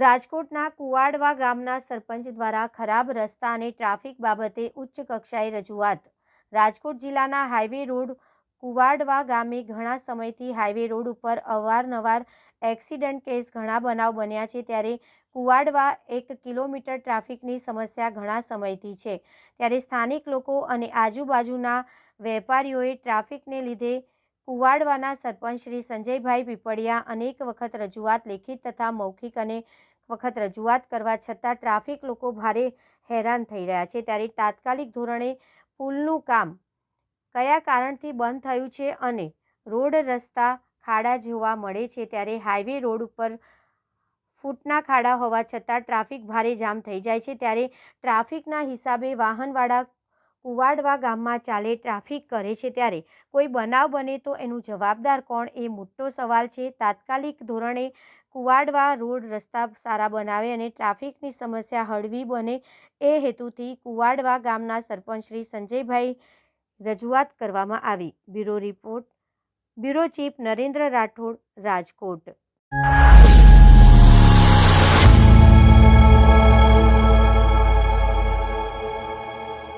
રાજકોટના કુવાડવા ગામના સરપંચ દ્વારા ખરાબ રસ્તા અને ટ્રાફિક બાબતે ઉચ્ચ કક્ષાએ રજૂઆત. રાજકોટ જિલ્લાના હાઈવે રોડ કુવાડવા ગામે ઘણા સમયથી હાઈવે રોડ ઉપર અવારનવાર એક્સિડન્ટ કેસ ઘણા બનાવ બન્યા છે ત્યારે કુવાડવા એક કિલોમીટર ટ્રાફિકની સમસ્યા ઘણા સમયથી છે. ત્યારે સ્થાનિક લોકો અને આજુબાજુના વેપારીઓએ ટ્રાફિકને લીધે કુવાડવાના સરપંચ શ્રી સંજયભાઈ પીપળિયા અનેક વખત રજૂઆત લેખિત તથા મૌખિક અને વખત રજૂઆત કરવા છતાં ટ્રાફિક લોકો ભારે હેરાન થઈ રહ્યા છે. ત્યારે તાત્કાલિક ધોરણે પુલનું કામ કયા કારણથી બંધ થયું છે અને રોડ રસ્તા ખાડા જોવા મળે છે ત્યારે હાઈવે રોડ ઉપર ફૂટના ખાડા હોવા છતાં ટ્રાફિક ભારે જામ થઈ જાય છે. ત્યારે ટ્રાફિકના હિસાબે વાહનવાળા કુવાડવા ગામમાં ચાલે ટ્રાફિક કરે છે ત્યારે કોઈ બનાવ બને તો એનું જવાબદાર કોણ એ મોટો સવાલ છે. તાત્કાલિક ધોરણે કુવાડવા રોડ રસ્તા સારા બનાવે અને ટ્રાફિકની સમસ્યા હળવી બને એ હેતુથી કુવાડવા ગામના સરપંચ શ્રી સંજયભાઈ રજૂઆત કરવામાં આવી. Bureau report, bureau chief Narendra Rathod, Rajkot.